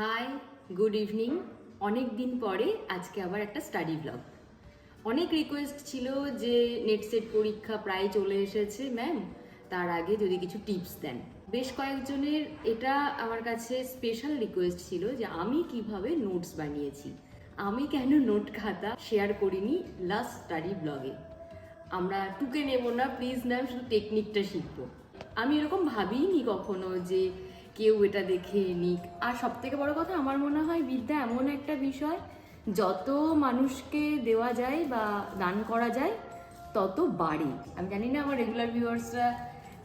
Hi good evening অনেক দিন পরে আজকে আবার একটা স্টাডি ব্লগ অনেক রিকোয়েস্ট ছিল যে নেট সেট পরীক্ষা প্রায় চলে এসেছে ম্যাম তার আগে যদি কিছু টিপস দেন। বেশ কয়েকজনের এটা আমার কাছে স্পেশাল রিকোয়েস্ট ছিল যে আমি কীভাবে নোটস বানিয়েছি। আমি কেন নোট খাতা শেয়ার করিনি লাস্ট স্টাডি ব্লগে আমরা টুকে নেব না প্লিজ ম্যাম শুধু টেকনিকটা শিখব। আমি এরকম ভাবিনি কখনো যে কেউ এটা দেখে নিক। আর সব থেকে বড় কথা, আমার মনে হয় বিদ্যা এমন একটা বিষয়, যত মানুষকে দেওয়া যায় বা দান করা যায়, তত বাড়ে। আমি জানি না আমার রেগুলার ভিউয়ার্সরা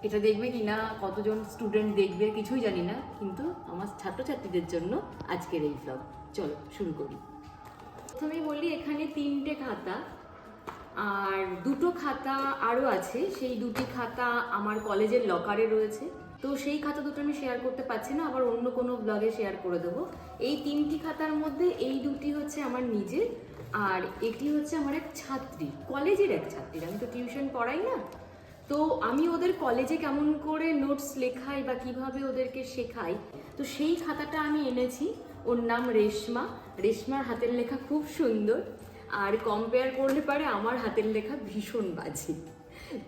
এটা দেখবে কি না কতজন স্টুডেন্ট দেখবে, কিছুই জানি না। কিন্তু আমার ছাত্রছাত্রীদের জন্য আজকের এই ব্লগ চলো, শুরু করি। প্রথমেই বলি, এখানে তিনটে খাতা। আর দুটো খাতা আরও আছে। সেই দুটি খাতা আমার কলেজের লকারে রয়েছে। তো সেই খাতা দুটো আমি শেয়ার করতে পারছি না, আবার অন্য কোনো ব্লগে শেয়ার করে দেবো। এই তিনটি খাতার মধ্যে এই দুটি হচ্ছে আমার নিজের, আর এটি হচ্ছে আমার এক ছাত্রী কলেজের এক ছাত্রীর। আমি তো টিউশন পড়াই না। তো আমি ওদের কলেজে কেমন করে নোটস লেখাই বা কীভাবে ওদেরকে শেখাই, তো সেই খাতাটা আমি এনেছি। ওর নাম রেশমা। রেশমার হাতের লেখা খুব সুন্দর। আর কম্পেয়ার করলে পারে আমার হাতের লেখা ভীষণ বাজে।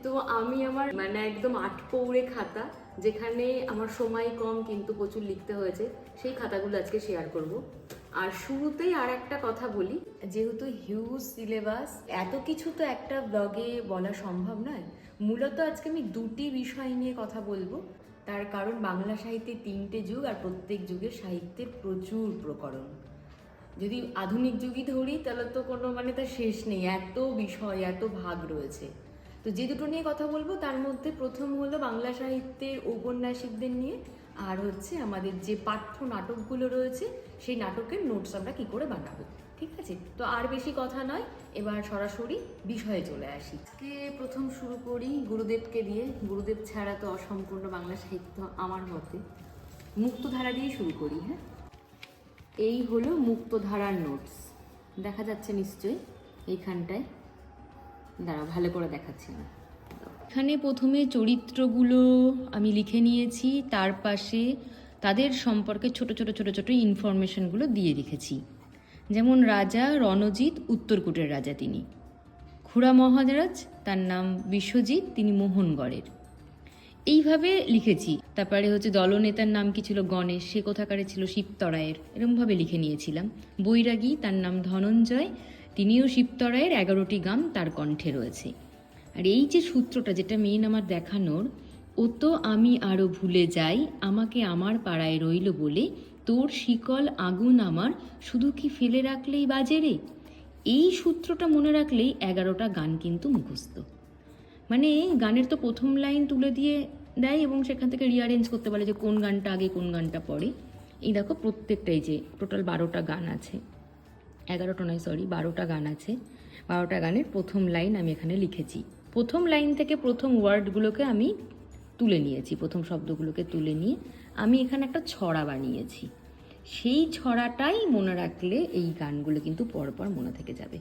তো আমি আমার মানে একদম আট পৌড়ে খাতা। যেখানে আমার সময় কম কিন্তু প্রচুর লিখতে হয়েছে, সেই খাতাগুলো আজকে শেয়ার করব। আর শুরুতেই আর একটা কথা বলি, যেহেতু হিউজ সিলেবাস এত কিছু তো একটা ব্লগে বলা সম্ভব নয়। মূলত আজকে আমি দুটি বিষয় নিয়ে কথা বলব। তার কারণ বাংলা সাহিত্যে তিনটে যুগ আর প্রত্যেক যুগের সাহিত্যের প্রচুর প্রকরণ। যদি আধুনিক যুগই ধরি, তাহলে তো কোনো মানে তার শেষ নেই, এত বিষয়, এত ভাগ রয়েছে। তো যে দুটো নিয়ে কথা বলব, তার মধ্যে প্রথম হলো বাংলা সাহিত্যের ঔপন্যাসিকদের নিয়ে, আর হচ্ছে আমাদের যে পাঠ্য নাটকগুলো রয়েছে, সেই নাটকের নোটস আমরা কী করে বানাবো, ঠিক আছে? তো আর বেশি কথা নয়, এবার সরাসরি বিষয়ে চলে আসি। আজকে প্রথম শুরু করি গুরুদেবকে দিয়ে। গুরুদেব ছাড়া তো অসম্পূর্ণ বাংলা সাহিত্য আমার মতে। মুক্তধারা দিয়ে শুরু করি হ্যাঁ? এই হলো মুক্তধারার নোটস দেখা যাচ্ছে নিশ্চয়ই এইখানটায়। দাঁড়া ভালো করে দেখাচ্ছি এখানে প্রথমে চরিত্রগুলো আমি লিখে নিয়েছি, তার পাশে তাদের সম্পর্কে ছোট ছোট ছোট ছোট ইনফরমেশনগুলো দিয়ে রেখেছি। যেমন রাজা, রণজিৎ, উত্তরকূটের রাজা তিনি। খুড়া মহারাজ, তার নাম বিশ্বজিৎ, তিনি মোহনগড়ের। এইভাবে লিখেছি। তারপরে হচ্ছে দলনেতার নাম কি ছিল? গণেশ, সে কোথাকারে ছিল? শিবতরায়ের। এরমভাবে লিখে নিয়েছিলাম। বৈরাগী, তার নাম ধনঞ্জয় তিনিও শিবতরায়ের এগারোটি গান তার কণ্ঠে রয়েছে। আর এই যে সূত্রটা যেটা মেন আমার দেখানোর, ও তো আমি আরও ভুলে যাই, আমাকে আমার পাড়ায় রইল বলে তোর শিকল আগুন আমার শুধু কি ফেলে রাখলেই বাজে রে? এই সূত্রটা মনে রাখলেই এগারোটা গান কিন্তু মুখস্থ। মানে গানের তো প্রথম লাইন তুলে দিয়ে দেয় এবং সেখান থেকে রিয়ারেঞ্জ করতে বলে যে কোন গানটা আগে কোন গানটা পরে। এই দেখো প্রত্যেকটাই যে টোটাল বারোটা গান আছে। এগারোটা নয় সরি বারোটা গান আছে। বারোটা গানের প্রথম লাইন আমি এখানে লিখেছি। প্রথম লাইন থেকে প্রথম ওয়ার্ডগুলোকে আমি তুলে নিয়েছি, প্রথম শব্দগুলোকে তুলে নিয়ে। আমি এখানে একটা ছড়া বানিয়েছি। সেই ছড়াটাই মনে রাখলে এই গানগুলো কিন্তু পরপর মনে থেকে যাবে।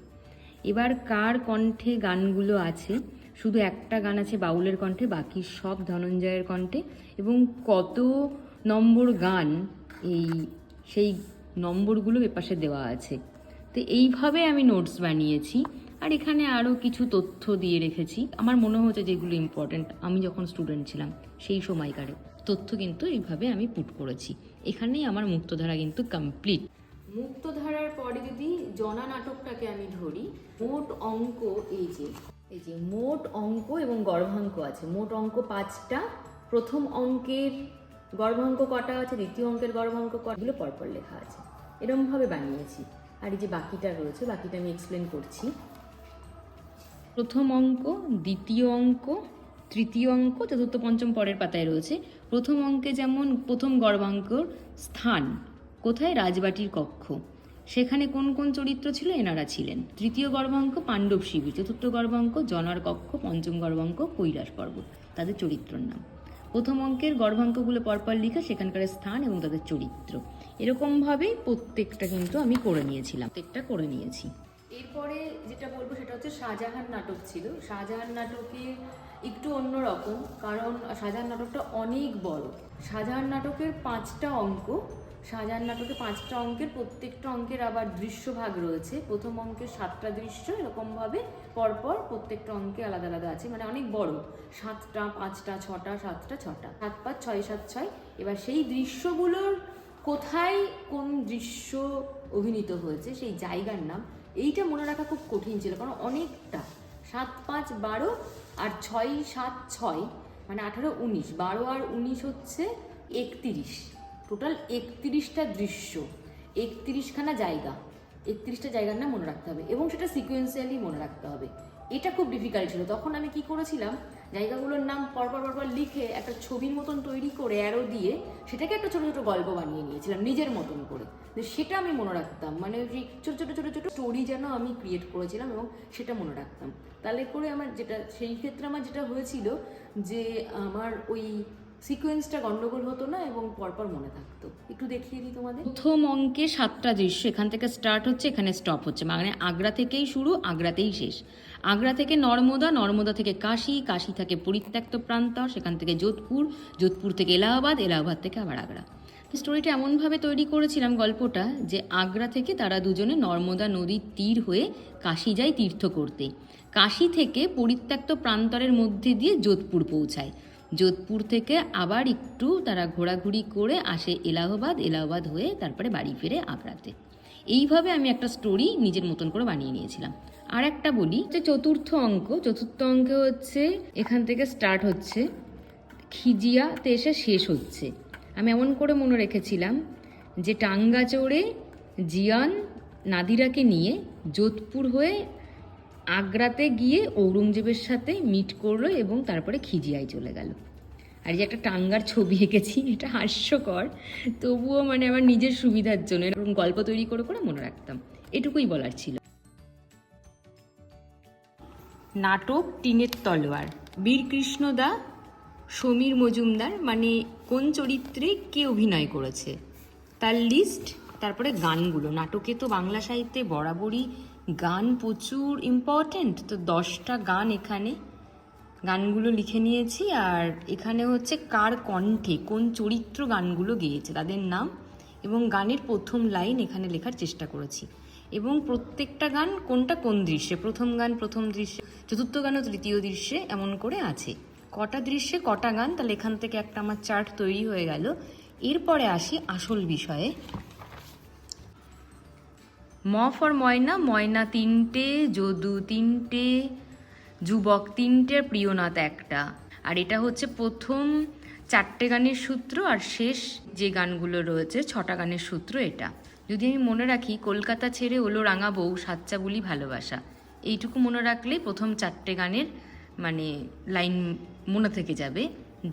এবার কার কণ্ঠে গানগুলো আছে? শুধু একটা গান আছে বাউলের কণ্ঠে, বাকি সব ধনঞ্জয়ের কণ্ঠে। এবং কত নম্বর গান এই, সেই নম্বরগুলো এপাশে দেওয়া আছে। তো এইভাবে আমি নোটস বানিয়েছি। আর এখানে আরও কিছু তথ্য দিয়ে রেখেছি। আমার মনে হচ্ছে যেগুলো ইম্পর্ট্যান্ট আমি যখন স্টুডেন্ট ছিলাম সেই সময়কারে, তথ্য কিন্তু এইভাবে আমি পুট করেছি। এখানেই আমার মুক্তধারা কিন্তু কমপ্লিট মুক্তধারার পরে যদি জনা নাটকটাকে আমি ধরি, মোট অঙ্ক এই যে এই যে মোট অঙ্ক এবং গর্ভাঙ্ক আছে। মোট অঙ্ক পাঁচটা, প্রথম অঙ্কের গর্ভাঙ্ক কটা আছে, দ্বিতীয় অঙ্কের গর্ভাঙ্ক কটা কটাগুলো পরপর লেখা আছে। এরমভাবে বানিয়েছি। আর এই যে বাকিটা রয়েছে, বাকিটা আমি এক্সপ্লেন করছি। প্রথম অঙ্ক, দ্বিতীয় অঙ্ক, তৃতীয় অঙ্ক, চতুর্থ, পঞ্চম, পরের পাতায় রয়েছে। প্রথম অঙ্কে যেমন প্রথম গর্ভাঙ্কর স্থান, কোথায়? রাজবাটির কক্ষ। সেখানে কোন কোন চরিত্র ছিল? এনারা ছিলেন। তৃতীয় গর্ভাঙ্ক পাণ্ডব শিবির, চতুর্থ গর্ভাঙ্ক জনার কক্ষ, পঞ্চম গর্ভাঙ্ক কৈলাস পর্বত, তাদের চরিত্রর নাম। প্রথম অঙ্কের গর্ভাঙ্কগুলো পরপর লিখে সেখানকার স্থান এবং তাদের চরিত্র। এরকমভাবে প্রত্যেকটা কিন্তু আমি করে নিয়েছিলাম, প্রত্যেকটা করে নিয়েছি। এরপরে যেটা বলব সেটা হচ্ছে শাহজাহান নাটক ছিল। শাহজাহান নাটকে একটু অন্যরকম, কারণ শাহজাহান নাটকটা অনেক বড়। শাহজাহান নাটকের পাঁচটা অঙ্ক, শাহজাহান নাটকে পাঁচটা অঙ্কের, প্রত্যেকটা অঙ্কের আবার দৃশ্যভাগ রয়েছে। প্রথম অঙ্কের সাতটা দৃশ্য, এরকমভাবে পরপর প্রত্যেকটা অঙ্কে আলাদা আলাদা আছে মানে অনেক বড়। সাতটা, পাঁচটা, ছটা, সাতটা, ছটা। সাত পাঁচ, ছয়, সাত, ছয়। এবার সেই দৃশ্যগুলোর কোথায় কোন দৃশ্য অভিনীত হয়েছে, সেই জায়গার নাম, এইটা মনে রাখা খুব কঠিন ছিল, কারণ অনেকটা। সাত পাঁচ বারো আর ছয় সাত ছয় মানে আঠারো উনিশ, বারো আর উনিশ হচ্ছে একতিরিশ। টোটাল একতিরিশটা দৃশ্য, একতিরিশখানা জায়গা, একত্রিশটা জায়গার নাম মনে রাখতে হবে এবং সেটা সিকোয়েন্সিয়ালি মনে রাখতে হবে। এটা খুব ডিফিকাল্ট ছিল। তখন আমি কি করেছিলাম, জায়গাগুলোর নাম পরপর পরপর লিখে একটা ছবির মতন তৈরি করে অ্যারো দিয়ে সেটাকে একটা ছোটো ছোটো গল্প বানিয়ে নিয়েছিলাম, নিজের মতন করে। সেটা আমি মনে রাখতাম মানে ওই ছোটো ছোটো ছোটো ছোটো স্টোরি যেন আমি ক্রিয়েট করেছিলাম এবং সেটা মনে রাখতাম। তাহলে করে আমার যেটা, সেই ক্ষেত্রে আমার যেটা হয়েছিল যে আমার ওই সিকোয়েন্সটা গন্ডগোল হতো না এবং পরপর মনে থাকতো। একটু দেখিয়ে দিই তোমাদের। প্রথম অঙ্কে সাতটা দৃশ্য, এখান থেকে স্টার্ট হচ্ছে, এখানে স্টপ হচ্ছে মানে আগ্রা থেকেই শুরু, আগ্রাতেই শেষ। আগ্রা থেকে নর্মদা নর্মদা থেকে কাশি কাশি থেকে পরিত্যক্ত প্রান্ত সেখান থেকে যোধপুর যোধপুর থেকে এলাহাবাদ এলাহাবাদ থেকে আবার আগ্রা। স্টোরিটা এমনভাবে তৈরি করেছিলাম গল্পটা যে আগ্রা থেকে তারা দুজনে নর্মদা নদীর তীর হয়ে কাশি যায় তীর্থ করতে। কাশি থেকে পরিত্যক্ত প্রান্তরের মধ্যে দিয়ে যোধপুর পৌঁছায়। যোধপুর থেকে আবার একটু তারা ঘোরাঘুরি করে আসে এলাহাবাদ এলাহাবাদ হয়ে তারপরে বাড়ি ফিরে আগ্রাতে এইভাবে আমি একটা স্টোরি নিজের মতন করে বানিয়ে নিয়েছিলাম। আর একটা বলি, যে চতুর্থ অঙ্ক, চতুর্থ অঙ্কে হচ্ছে, এখান থেকে স্টার্ট হচ্ছে, খিজিয়াতে এসে শেষ হচ্ছে। আমি এমন করে মনে রেখেছিলাম যে টাঙ্গা চড়ে জিয়ান নাদিরাকে নিয়ে যোধপুর হয়ে আগ্রাতে গিয়ে ঔরঙ্গজেবের সাথে মিট করল এবং তারপরে খিজিয়ায় চলে গেল। আর যে একটা টাঙ্গার ছবি এঁকেছি, এটা হাস্যকর। তবুও মানে আমার নিজের সুবিধার জন্য এরকম গল্প তৈরি করে করে মনে রাখতাম। এটুকুই বলার ছিল। নাটক টিনের তলোয়ার। বীরকৃষ্ণ দা, সমীর মজুমদার মানে কোন চরিত্রে কে অভিনয় করেছে? তার লিস্ট তারপরে গানগুলো। নাটকে তো বাংলা সাহিত্যে বরাবরই গান প্রচুর ইম্পর্ট্যান্ট তো দশটা গান এখানে। গানগুলো লিখে নিয়েছি, আর এখানে হচ্ছে কার কণ্ঠে, কোন চরিত্র গানগুলো গেয়েছে, তাদের নাম এবং গানের প্রথম লাইন এখানে লেখার চেষ্টা করেছি। এবং প্রত্যেকটা গান কোনটা কোন দৃশ্যে, প্রথম গান, প্রথম দৃশ্যে, চতুর্থ গান ও তৃতীয় দৃশ্যে এমন করে আছে। কটা দৃশ্যে কটা গান, তাহলে এখান থেকে একটা আমার চার্ট তৈরি হয়ে গেল। এরপরে আসি আসল বিষয়ে। ম ফর ময়না ময়না তিনটে, যদু তিনটে, যুবক তিনটে প্রিয়নাথ একটা। আর এটা হচ্ছে প্রথম চারটে গানের সূত্র, আর শেষ যে গানগুলো রয়েছে, ছটা গানের সূত্র এটা। যদি আমি মনে রাখি, কলকাতা ছেড়ে ওলো রাঙা বউ সাচ্চা বলি ভালোবাসা। এইটুকু মনে রাখলেই প্রথম চারটে গানের মানে লাইন মনে থেকে যাবে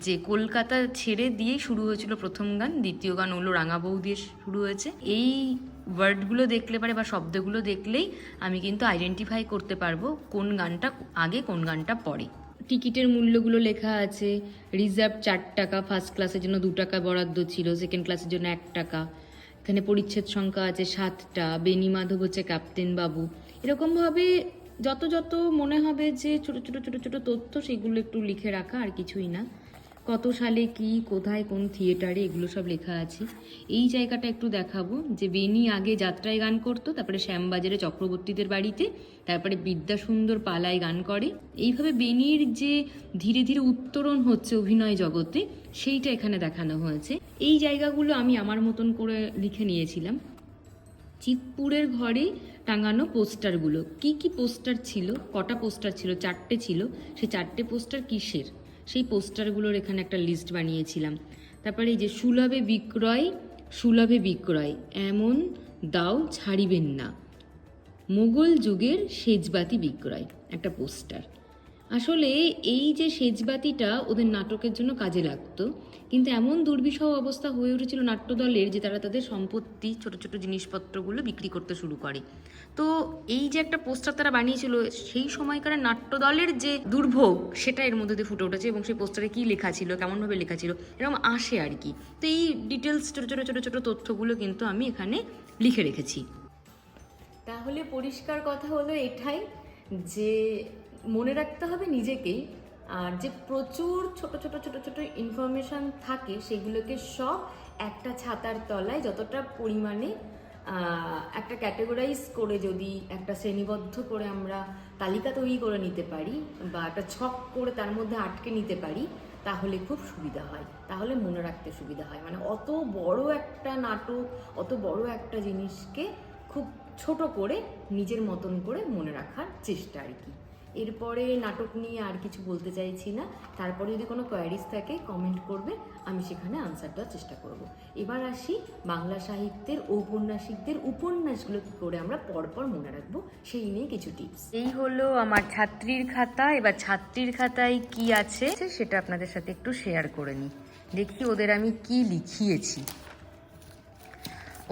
যে কলকাতা ছেড়ে দিয়েই শুরু হয়েছিল প্রথম গান, দ্বিতীয় গান ওলো রাঙা বউ দিয়ে শুরু হয়েছে। এই ওয়ার্ডগুলো দেখলে পারে বা শব্দগুলো দেখলেই আমি কিন্তু আইডেন্টিফাই করতে পারব কোন গানটা আগে, কোন গানটা পরে। টিকিটের মূল্যগুলো লেখা আছে রিজার্ভ চার টাকা ফার্স্ট ক্লাসের জন্য দু টাকা বরাদ্দ ছিল সেকেন্ড ক্লাসের জন্য এক টাকা। এখানে পরিচ্ছেদ সংখ্যা আছে সাতটা, বেনি মাধব হচ্ছে ক্যাপ্টেন বাবু। এরকমভাবে যত যত মনে হবে যে ছোট ছোট ছোট ছোট তথ্য সেগুলো একটু লিখে রাখা আর কিছুই না। কত সালে কি, কোথায়, কোন থিয়েটারে এগুলো সব লেখা আছে। এই জায়গাটা একটু দেখাবো, যে বেনি আগে যাত্রায় গান করতো, তারপরে শ্যামবাজারে চক্রবর্তীদের বাড়িতে, তারপরে বিদ্যাসুন্দর পালায় গান করে। এইভাবে বেনির যে ধীরে ধীরে উত্তরণ হচ্ছে অভিনয় জগতে, সেইটা এখানে দেখানো হয়েছে। এই জায়গাগুলো আমি আমার মতন করে লিখে নিয়েছিলাম। চিতপুরের ঘরে টাঙানো পোস্টারগুলো। কি কি পোস্টার ছিল? কটা পোস্টার ছিল? চারটে ছিল। সে চারটে পোস্টার কিসের? সেই পোস্টারগুলোর এখানে একটা লিস্ট বানিয়েছিলাম। তারপরে এই যে, সুলভে বিক্রয় সুলভে বিক্রয়, এমন দাও ছাড়িবেন না। মোগল যুগের সেজবাতি বিক্রয়, একটা পোস্টার। আসলে এই যে সেজবাতিটা ওদের নাটকের জন্য কাজে লাগতো, কিন্তু এমন দুর্বিষহ অবস্থা হয়ে উঠেছিল নাট্যদলের যে তারা তাদের সম্পত্তি, ছোট ছোট জিনিসপত্রগুলো বিক্রি করতে শুরু করে। তো এই যে একটা পোস্টার তারা বানিয়েছিল, সেই সময়কার নাট্যদলের যে দুর্ভোগ, সেটা এর মধ্যে দিয়ে ফুটে উঠেছে এবং সেই পোস্টারে কী লেখা ছিল, কেমনভাবে লেখা ছিল, এরকম আসে আর কি। তো এই ডিটেলস ছোটো ছোটো ছোটো ছোটো তথ্যগুলো কিন্তু আমি এখানে লিখে রেখেছি। তাহলে পরিষ্কার কথা হলো এটাই যে মনে রাখতে হবে নিজেকেই আর যে প্রচুর ছোট ছোট ছোট ছোট ইনফরমেশন থাকে সেগুলোকে সব একটা ছাতার তলায় যতটা পরিমাণে একটা ক্যাটেগরাইজ করে যদি একটা শ্রেণীবদ্ধ করে আমরা তালিকা তৈরি করে নিতে পারি বা একটা ছক করে তার মধ্যে আটকে নিতে পারি, তাহলে খুব সুবিধা হয়। তাহলে মনে রাখতে সুবিধা হয়। মানে অত বড় একটা নাটক, অত বড় একটা জিনিসকে খুব ছোট করে নিজের মতন করে মনে রাখার চেষ্টা আর কি। এরপরে নাটক নিয়ে আর কিছু বলতে চাইছি না। তারপরে যদি কোনো কোয়ারিজ থাকে কমেন্ট করবে, আমি সেখানে আনসার দেওয়ার চেষ্টা করব। এবার আসি বাংলা সাহিত্যের ঔপন্যাসিকদের উপন্যাসগুলো কী করে আমরা পরপর মনে রাখব, সেই নিয়ে কিছু টিপস এই হলো আমার ছাত্রীর খাতা। এবার ছাত্রীর খাতায় কি আছে সেটা আপনাদের সাথে একটু শেয়ার করে নিই। দেখি ওদের আমি কি লিখিয়েছি।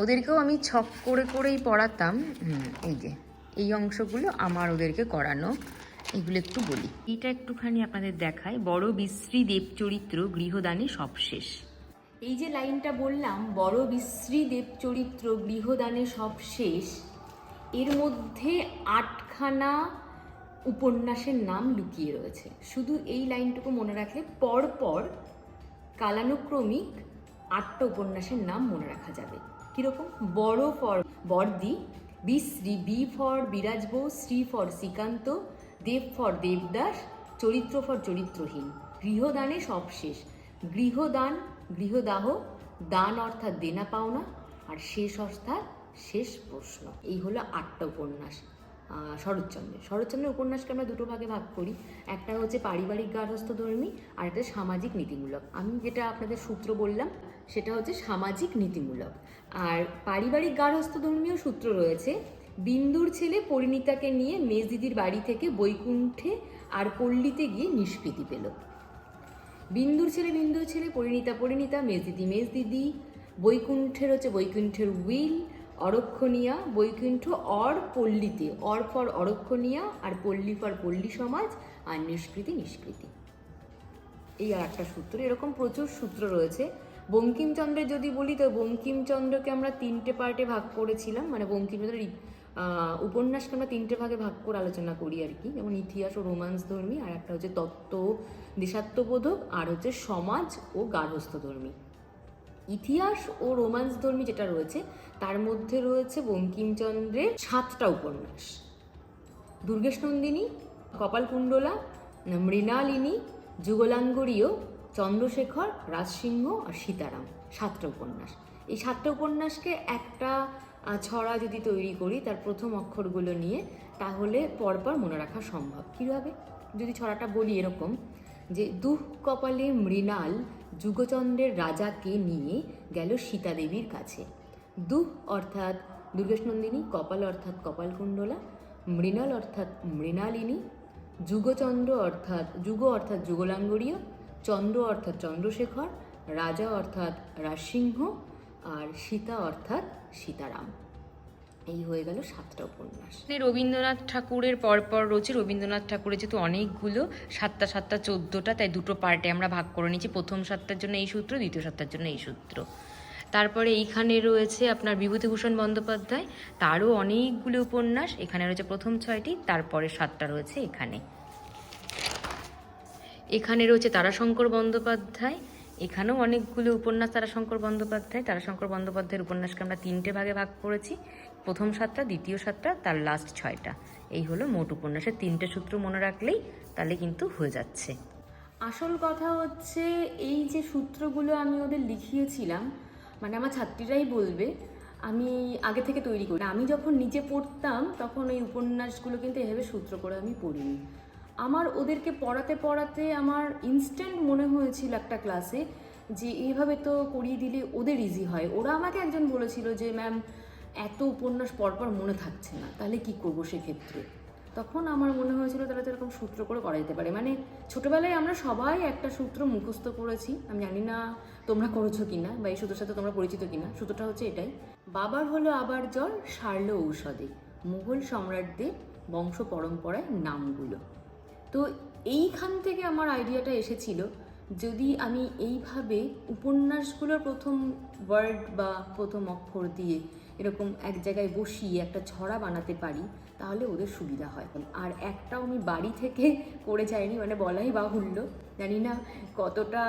ওদেরকেও আমি ছক করে করেই পড়াতাম। এই যে, এই অংশগুলো আমার ওদেরকে করানো। এগুলো একটু বলি। এটা একটুখানি আপনাদের দেখায়। বড় বিশ্রী দেব চরিত্র গৃহদানে সব শেষ এই যে লাইনটা বললাম বড় বিশ্রী দেব চরিত্র গৃহদানে সবশেষ এর মধ্যে আটখানা উপন্যাসের নাম লুকিয়ে রয়েছে। শুধু এই লাইনটুকু মনে রাখলে পরপর কালানুক্রমিক আটটা উপন্যাসের নাম মনে রাখা যাবে। কীরকম? বড় ফর বর্দি বিশ্রী বি for Birajbou Shri for Srikanta Dev for Devdas, চরিত্র ফর চরিত্রহীন। গৃহদানে সব শেষ। গৃহদান, গৃহদাহ, দান অর্থাৎ দেনা পাওনা, আর শেষ অর্থাৎ শেষ প্রশ্ন। এই হলো আটটা উপন্যাস। শরৎচন্দ্রের। শরৎচন্দ্রের উপন্যাসকে আমরা দুটো ভাগে ভাগ করি। একটা হচ্ছে পারিবারিক গার্হস্থ্যধর্মী আর একটা সামাজিক নীতিমূলক। আমি যেটা আপনাদের সূত্র বললাম, সেটা হচ্ছে সামাজিক নীতিমূলক। আর পারিবারিক গার্হস্থ ধর্মীয় সূত্র রয়েছে বিন্দুর ছেলে পরিণীতাকে নিয়ে মেজদিদির বাড়ি থেকে বৈকুণ্ঠে আর পল্লীতে গিয়ে নিষ্কৃতি পেল। বিন্দুর ছেলে বিন্দুর ছেলে, পরিণীতা পরিণীতা, মেজদিদি মেজদিদি, বৈকুণ্ঠের হচ্ছে বৈকুণ্ঠের উইল, অরক্ষণীয়া, বৈকুণ্ঠ অর পল্লীতে, অর ফর অরক্ষণীয়া আর পল্লী ফর পল্লী সমাজ আর নিষ্কৃতি নিষ্কৃতি এই আর একটা সূত্র, এরকম প্রচুর সূত্র রয়েছে। বঙ্কিমচন্দ্রের যদি বলি, তো বঙ্কিমচন্দ্রকে আমরা তিনটে পার্টে ভাগ করেছিলাম মানে বঙ্কিমচন্দ্রের উপন্যাসকে আমরা তিনটে ভাগে ভাগ করে আলোচনা করি আর কি। যেমন ইতিহাস ও রোমান্স ধর্মী, আর একটা হচ্ছে তত্ত্ব দেশাত্মবোধক আর হচ্ছে সমাজ ও গার্হস্থ্যধর্মী ইতিহাস ও রোমান্স ধর্মী যেটা রয়েছে, তার মধ্যে রয়েছে বঙ্কিমচন্দ্রের সাতটা উপন্যাস। দুর্গেশ নন্দিনী কপালকুণ্ডলা মৃণালিনী, যুগলাঙ্গরীয়, চন্দ্রশেখর, রাজসিংহ আর সীতারাম। সাতটা উপন্যাস। এই সাতটা উপন্যাসকে একটা ছড়া যদি তৈরি করি, তার প্রথম অক্ষরগুলো নিয়ে, তাহলে পরপর মনে রাখা সম্ভব। কীভাবে যদি ছড়াটা বলি এরকম, যে দুঃ কপালে মৃণাল, যুগচন্দ্রের রাজাকে নিয়ে গেল সীতাদেবীর কাছে। দুঃ অর্থাৎ দুর্গেশনন্দিনী, কপাল অর্থাৎ কপালকুণ্ডলা, মৃণাল অর্থাৎ মৃণালিনী, যুগচন্দ্র অর্থাৎ যুগ অর্থাৎ যুগলাঙ্গরীয় চন্দ্র অর্থাৎ চন্দ্রশেখর, রাজা অর্থাৎ রাজসিংহ আর সীতা অর্থাৎ সীতারাম। এই হয়ে গেল সাতটা উপন্যাস। রবীন্দ্রনাথ ঠাকুরের পরপর রয়েছে, রবীন্দ্রনাথ ঠাকুরের যেহেতু অনেকগুলো, সাতটা সাতটা, চোদ্দোটা, তাই দুটো পার্টে আমরা ভাগ করে নিয়েছি। প্রথম সাতটার জন্য এই সূত্র, দ্বিতীয় সাতটার জন্য এই সূত্র। তারপরে এইখানে রয়েছে আপনার বিভূতিভূষণ বন্দ্যোপাধ্যায়, তারও অনেকগুলো উপন্যাস। এখানে রয়েছে প্রথম ছয়টি, তারপরে সাতটা রয়েছে এখানে। এখানে রয়েছে তারাশঙ্কর বন্দ্যোপাধ্যায় এখানেও অনেকগুলো উপন্যাস তারাশঙ্কর বন্দ্যোপাধ্যায় তারাশঙ্কর বন্দ্যোপাধ্যায়ের উপন্যাসকে আমরা তিনটে ভাগে ভাগ করেছি। প্রথম সাতটা, দ্বিতীয় সাতটা, তার লাস্ট ছয়টা। এই হলো মোট উপন্যাসের তিনটে সূত্র মনে রাখলেই তাহলে কিন্তু হয়ে যাচ্ছে। আসল কথা হচ্ছে, এই যে সূত্রগুলো আমি ওদের লিখিয়েছিলাম মানে আমার ছাত্রীরাই বলবে, আমি আগে থেকে তৈরি করি। আমি যখন নিজে পড়তাম, তখন এই উপন্যাসগুলো কিন্তু এভাবে সূত্র করে আমি পড়িনি। আমার ওদেরকে পড়াতে পড়াতে আমার ইনস্ট্যান্ট মনে হয়েছিল একটা ক্লাসে যে এইভাবে তো করিয়ে দিলে ওদের ইজি হয়। ওরা আমাকে একজন বলেছিল যে ম্যাম এত উপন্যাস পরপর মনে থাকছে না, তাহলে কি করব সেক্ষেত্রে? তখন আমার মনে হয়েছিল তাহলে তো এরকম সূত্র করে করা যেতে পারে। মানে ছোটোবেলায় আমরা সবাই একটা সূত্র মুখস্থ করেছি। আমি জানি না তোমরা করেছ কি না বা এই সূত্রের সাথে তোমরা পরিচিত কিনা। সূত্রটা হচ্ছে এটাই। বাবার হলো আবার জ্বর, সারল ঔষধে। মুঘল সম্রাটদের বংশ পরম্পরায় নামগুলো। তো এইখান থেকে আমার আইডিয়াটা এসেছিল যদি আমি এইভাবে উপন্যাসগুলোর প্রথম ওয়ার্ড বা প্রথম অক্ষর দিয়ে এরকম এক জায়গায় বসিয়ে একটা ছড়া বানাতে পারি তাহলে ওদের সুবিধা হয়। আর একটাও আমি বাড়ি থেকে করে যাইনি মানে বলাই বাহুল্য। জানি না কতটা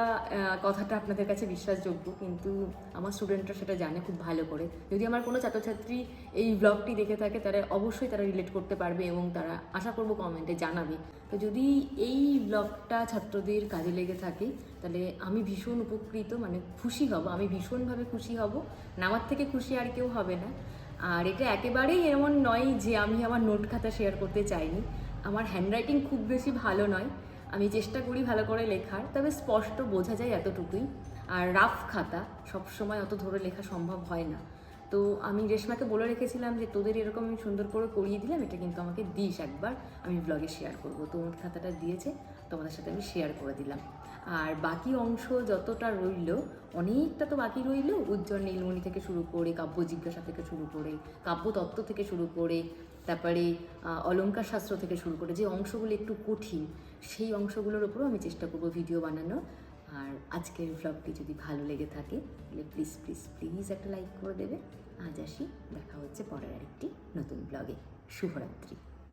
কথাটা আপনাদের কাছে বিশ্বাসযোগ্য, কিন্তু আমার স্টুডেন্টরা সেটা জানে খুব ভালো করে। যদি আমার কোনো ছাত্রছাত্রী এই ব্লগটি দেখে থাকে, তারা অবশ্যই তারা রিলেট করতে পারবে এবং তারা আশা করব কমেন্টে জানাবে। তো যদি এই ব্লগটা ছাত্রদের কাজে লেগে থাকে, তাহলে আমি ভীষণ উপকৃত মানে খুশি হব, আমি ভীষণভাবে খুশি হব। না আমার থেকে খুশি আর কেউ হবে না। আর এটা একেবারেই এমন নয় যে আমি আমার নোট খাতা শেয়ার করতে চাইনি। আমার হ্যান্ডরাইটিং খুব বেশি ভালো নয়। আমি চেষ্টা করি ভালো করে লেখার, তবে স্পষ্ট বোঝা যায় এতটুকুই। আর রাফ খাতা সবসময় অত ধরে লেখা সম্ভব হয় না। তো আমি রেশমাকে বলে রেখেছিলাম যে তোদের এরকম আমি সুন্দর করে করিয়ে দিলাম এটা কিন্তু আমাকে দিস একবার আমি ব্লগে শেয়ার করব। তো নোট খাতাটা দিয়েছে তোমাদের সাথে আমি শেয়ার করে দিলাম। আর বাকি অংশ যতটা রইল অনেকটা তো বাকি রইল উজ্জ্বল নীলমণি থেকে শুরু করে কাব্য জিজ্ঞাসা থেকে শুরু করে কাব্যতত্ত্ব থেকে শুরু করে তারপরে আহ, অলংকার শাস্ত্র থেকে শুরু করে যে অংশগুলো একটু কঠিন সেই অংশগুলোর উপরও আমি চেষ্টা করব ভিডিও বানানোর। আর আজকের ব্লগটি যদি ভালো লেগে থাকে, তাহলে প্লিজ প্লিজ প্লিজ একটা লাইক করে দেবে। আজ আসি, দেখা হচ্ছে পরের আরেকটি নতুন ব্লগে শুভরাত্রি।